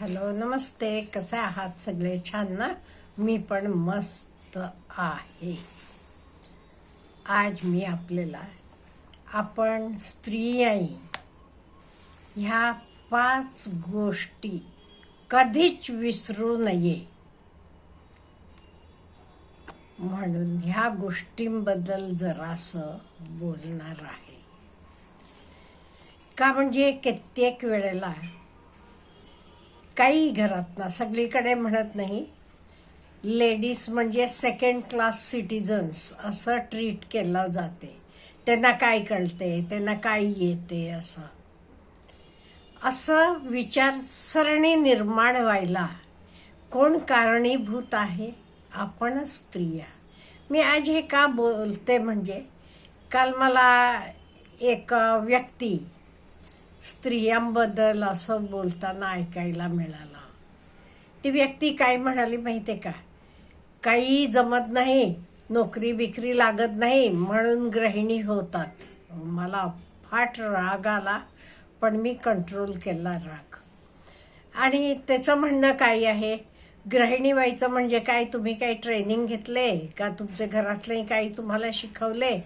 Hello नमस्ते. कसे आहात सगळे? छान ना? मी पण मस्त आहे. आज मी आपल्याला आपण स्त्रियाही ह्या पाच गोष्टी कधीच विसरू नये. म्हणून ह्या गोष्टींबद्दल जरासं बोलणार आहे. का म्हणजे कित्येक वेळेला काही घरात ना सगळीकडे म्हणत नाही. लेडीज म्हणजे सेकंड क्लास सिटिझन्स असं ट्रीट केलं जाते. त्यांना काय कळते त्यांना काय येते असं. असं विचारसरणी निर्माण व्हायला कोण कारणीभूत आहे? आपण स्त्रिया. मी आज हे का बोलते म्हणजे काल मला एक व्यक्ती स्त्रियांबद्दल असं बोलताना ऐकायला मिळालं. ती व्यक्ती काय म्हणाली माहिती आहे का? काही जमत नाही नोकरी बिकरी लागत नाही म्हणून गृहिणी होतात. मला फाट राग आला पण मी कंट्रोल केला राग. आणि त्याचं म्हणणं काय आहे? गृहिणी व्हायचं म्हणजे काय? तुम्ही काही ट्रेनिंग घेतले? का तुमचे घरातले काही तुम्हाला शिकवले?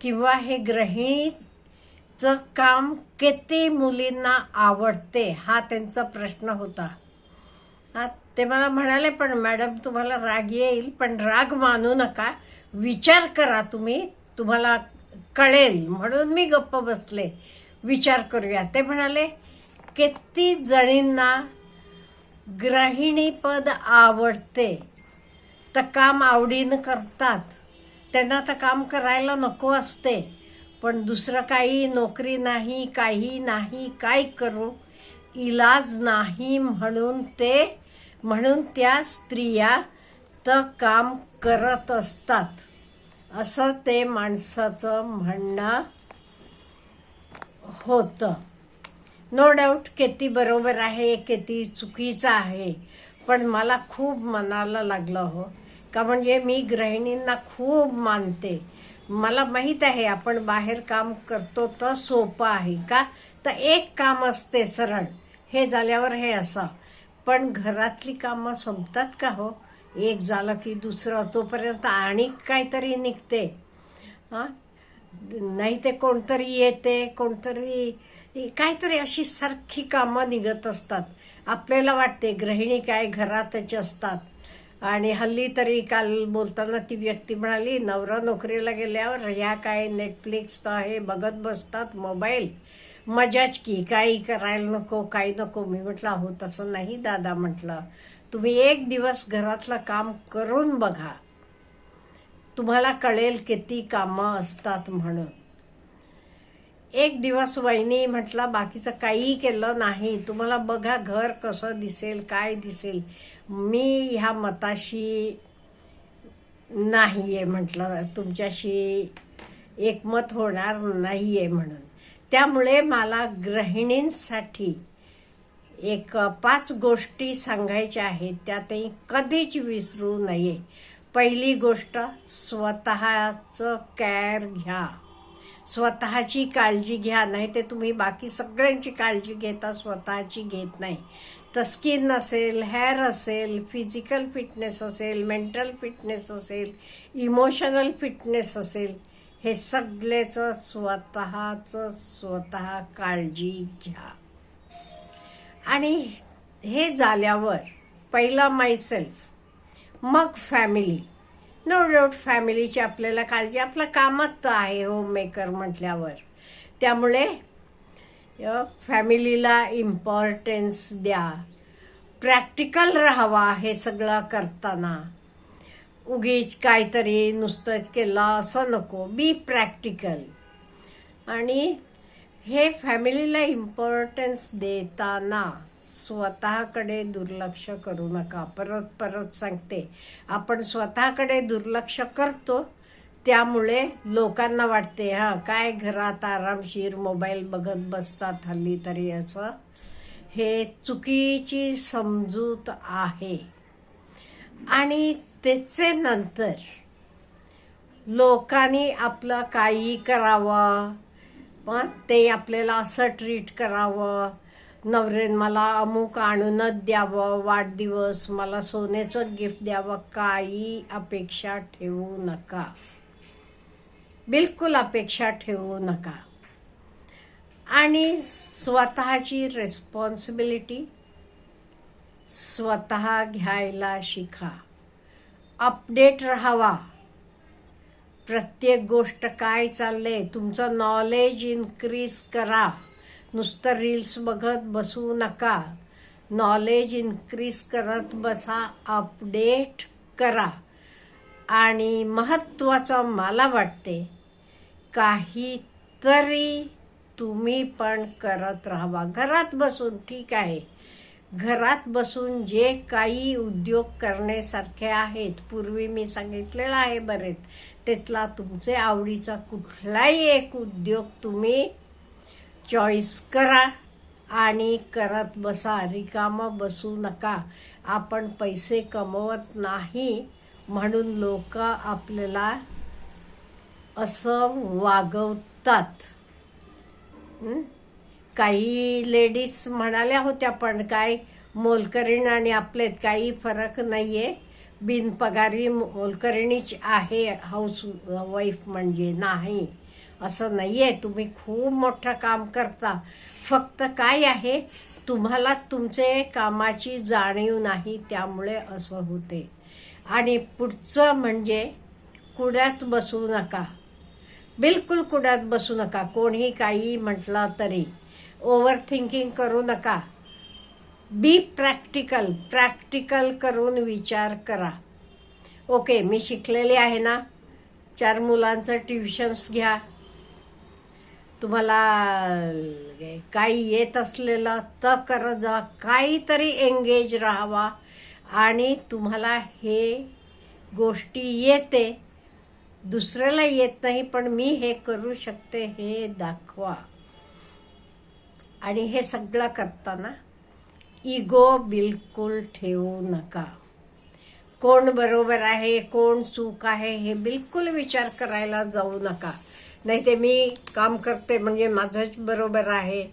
किंवा हे चं काम किती मुलींना आवडते हा त्यांचा प्रश्न होता. हा ते मला म्हणाले पण मॅडम तुम्हाला राग येईल पण राग मानू नका. विचार करा तुम्ही तुम्हाला कळेल. म्हणून मी गप्प बसले. विचार करूया. ते म्हणाले किती जणींना गृहिणीपद आवडते तर काम आवडीनं करतात. त्यांना तर काम करायला नको असते. पण दुसरं काही नोकरी नाही काही नाही काय करू? इलाज नाही म्हणून ते म्हणून त्या स्त्रिया तर काम करत असतात. असं ते माणसाचं म्हणणं होतं. नो डाऊट किती बरोबर आहे किती चुकीचं आहे पण मला खूप मनाला लागलं हो. का म्हणजे मी गृहिणींना खूप मानते. मला माहीत आहे आपण बाहेर काम करतो तर सोपं आहे का? तर एक काम असते सरळ. हे झाल्यावर हे असं. पण घरातली कामं संपतात का हो? एक झालं की दुसरं तोपर्यंत आणि काहीतरी निघते. हां? नाही ते कोणतरी येते कोणतरी काहीतरी अशी सारखी कामं निघत असतात. आपल्याला वाटते गृहिणी काय घरातच असतात. आणि हल्ली तरी काल बोलताना ती व्यक्ती म्हणाली नवरा नोकरीला गेल्यावर ह्या काय नेटफ्लिक्स तर आहे बघत बसतात मोबाईल. मजाच की काही करायला नको काही नको. मी म्हटलं हो तसं नाही दादा म्हटलं. तुम्ही एक दिवस घरातलं काम करून बघा. तुम्हाला कळेल किती कामं असतात म्हणून. एक दिवस वहिनी म्हटलं बाकीचं काही केलं नाही. तुम्हाला बघा घर कसं दिसेल काय दिसेल. मी ह्या मताशी नाही आहे म्हटलं. तुमच्याशी एकमत होणार नाही आहे म्हणून. त्यामुळे मला गृहिणींसाठी एक पाच गोष्टी सांगायच्या आहेत. त्यातही कधीच विसरू नये. पहिली गोष्ट स्वतःचं केअर घ्या. स्वतःची काळजी घ्या नाही ते तुम्ही बाकी सगळ्यांची काळजी घेता स्वतःची घेत नाही. तर स्किन असेल हेअर असेल फिजिकल फिटनेस असेल मेंटल फिटनेस असेल इमोशनल फिटनेस असेल हे सगळेचं स्वतःचं स्वतः काळजी घ्या. आणि हे झाल्यावर पहिला मायसेल्फ मग फॅमिली नो डाऊट फॅमिलीची आपल्याला काळजी. आपलं कामात तर आहे होम मेकर म्हटल्यावर. त्यामुळे फॅमिलीला इम्पॉर्टन्स द्या. प्रॅक्टिकल राहावा हे सगळं करताना. उगीच काहीतरी नुसतंच केलं असं नको. बी प्रॅक्टिकल आणि हे फॅमिलीला इम्पॉर्टन्स देताना स्वतःकडे दुर्लक्ष करू नका. परत परत सांगते. आपण स्वतःकडे दुर्लक्ष करतो त्यामुळे लोकांना वाटते हां काय घरात आरामशीर मोबाईल बघत बसतात हल्ली तरी असं. हे चुकीची समजूत आहे. आणि त्याचे नंतर लोकांनी आपलं काही करावं मग ते आपल्याला असं ट्रीट करावं नवरेन मला अमुक आणूनच द्यावं वाढदिवस मला सोन्याचं गिफ्ट द्यावं काही अपेक्षा ठेवू नका. बिलकुल अपेक्षा ठेवू नका. आणि स्वतःची रेस्पॉन्सिबिलिटी स्वतः घ्यायला शिका. अपडेट राहावा. प्रत्येक गोष्ट काय चाललंय तुमचं नॉलेज इन्क्रीज करा. नुसतं रील्स बघत बसू नका. नॉलेज इन्क्रीज करत बसा अपडेट करा. आणि महत्त्वाचं मला वाटते काहीतरी तुम्ही पण करत राहावा. घरात बसून ठीक आहे. घरात बसून जे काही उद्योग करण्यासारखे आहेत पूर्वी मी सांगितलेलं आहे बरेच त्यातला तुमचे आवडीचा कुठलाही एक उद्योग तुम्ही चॉईस करा आणि करत बसा. रिकामं बसू नका. आपण पैसे कमवत नाही म्हणून लोक आपल्याला असं वागवतात. काही लेडीज म्हणाल्या होत्या पण काय मोलकरीण आणि आपल्यात काही फरक नाही आहे बिनपगारी मोलकरीणीच आहे हाऊस वाईफ म्हणजे नाही. असं नाही आहे तुम्ही खूप मोठं काम करता. फक्त काय आहे तुम्हाला तुमचे कामाची जाणीव नाही त्यामुळे असं होते. आणि पुढचं म्हणजे कुड्यात बसू नका. बिलकुल कुड्यात बसू नका. कोणी काही म्हटलं तरी. ओव्हर थिंकिंग करू नका. बी प्रॅक्टिकल प्रॅक्टिकल करून विचार करा. ओके मी शिकलेले आहे ना. चार मुलांचं ट्युशन्स घ्या. तुम्हाला काही येत असलेलं तर करत जा काहीतरी एंगेज राहावा. आणि तुम्हाला हे गोष्टी येते दुसऱ्याला येत नाही पण मी हे करू शकते हे दाखवा. आणि हे सगळं करताना इगो बिलकुल ठेवू नका. कोण बरोबर आहे कोण चूक आहे हे बिलकुल विचार करायला जाऊ नका. नाही ते मी काम करते म्हणजे माझंच बरोबर आहे.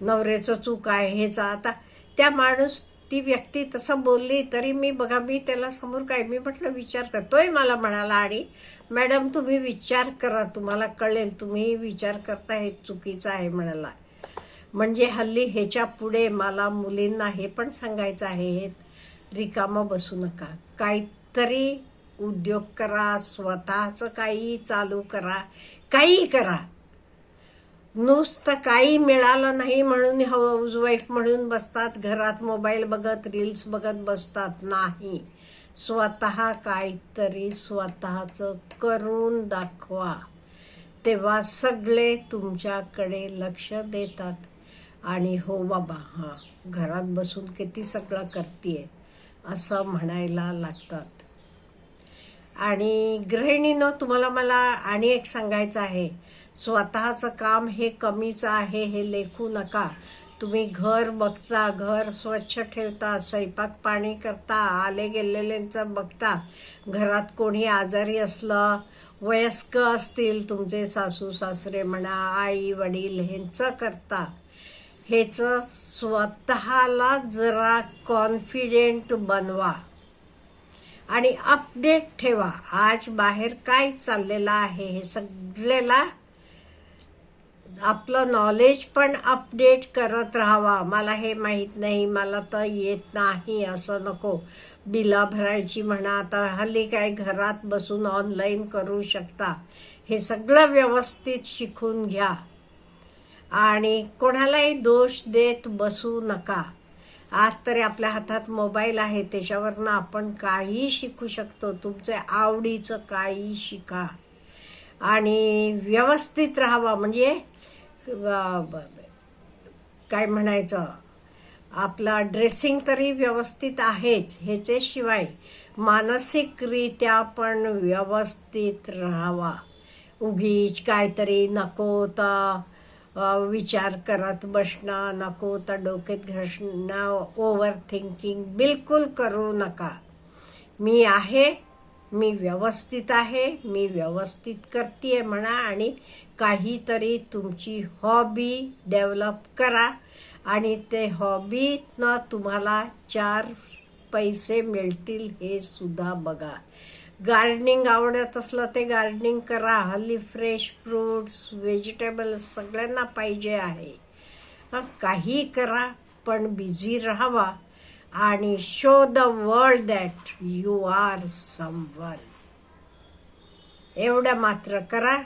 नवऱ्याचं चूक आहे हेच आता. त्या माणूस ती व्यक्ती तसं बोलली तरी मी बघा मी त्याला समोर काय मी म्हटलं विचार करतोय मला म्हणाला आणि मॅडम तुम्ही विचार करा तुम्हाला कळेल तुम्ही विचार करता हे चुकीचं आहे म्हणाला. म्हणजे हल्ली ह्याच्या पुढे मला मुलींना हे पण सांगायचं आहे हे रिकामं बसू नका. काहीतरी उद्योग करा स्वतःचं काही चालू करा काही करा. नुसतं काही मिळालं नाही म्हणून हाऊस वाईफ म्हणून बसतात घरात मोबाईल बघत रील्स बघत बसतात. नाही. स्वतः काहीतरी स्वतःचं करून दाखवा. तेव्हा सगळे तुमच्याकडे लक्ष देतात. आणि हो बाबा हां घरात बसून किती सगळं करतीये असं म्हणायला लागतात. आणि गृहिणीनं तुम्हाला मला आणि एक सांगायचं आहे. स्वतःचं काम हे कमीचं आहे हे लेखू नका. तुम्ही घर बघता घर स्वच्छ ठेवता स्वयंपाक पाणी करता आले गेलेल्यांचं बघता. घरात कोणी आजारी असलं वयस्क असतील तुमचे सासू सासरे म्हणा आई वडील ह्यांचं करता. ह्याचं स्वतःला जरा कॉन्फिडेंट बनवा. आणि अपडेट ठेवा. आज बाहेर काय चाललेलं आहे हे सगळ्याला आपलं नॉलेज पण अपडेट करत राहावा. मला हे माहीत नाही मला तर येत नाही असं नको. बिला भरायची म्हणा आता हल्ली काय घरात बसून ऑनलाईन करू शकता. हे सगळं व्यवस्थित शिकून घ्या. आणि कोणालाही दोष देत बसू नका. आज तरी आपल्या हातात मोबाईल आहे त्याच्यावरनं आपण काही शिकू शकतो. तुमचे आवडीचं काही शिका. आणि व्यवस्थित राहावा. म्हणजे ब- काय म्हणायचं? आपला ड्रेसिंग तरी व्यवस्थित आहेच ह्याच्याशिवाय मानसिकरित्या पण व्यवस्थित राहावा. उगीच काहीतरी नको तर विचार करत बसणं नको तर डोक्यात घसणं ओव्हर थिंकिंग बिलकुल करू नका. मी आहे मी व्यवस्थित आहे मी व्यवस्थित करते म्हणा आणि काहीतरी तुमची हॉबी डेव्हलप करा आणि ते हॉबीतनं तुम्हाला चार पैसे मिळतील हे सुद्धा बघा. गार्डनिंग आवडत असलं ते गार्डनिंग करा. हल्ली फ्रेश फ्रुट्स व्हेजिटेबल्स सगळ्यांना पाहिजे आहे. काही करा पण बिझी राहावा आणि show the world that you are someone एवढं मात्र करा.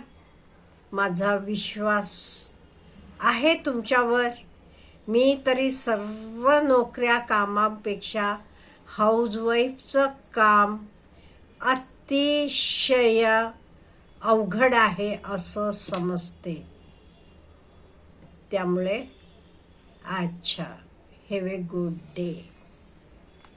माझा विश्वास आहे तुमच्यावर. मी तरी सर्व नोकऱ्या कामापेक्षा हाऊसवाईफचं काम अतिशय अवघड आहे असं समजते. त्यामुळे अच्छा हॅव ए गुड डे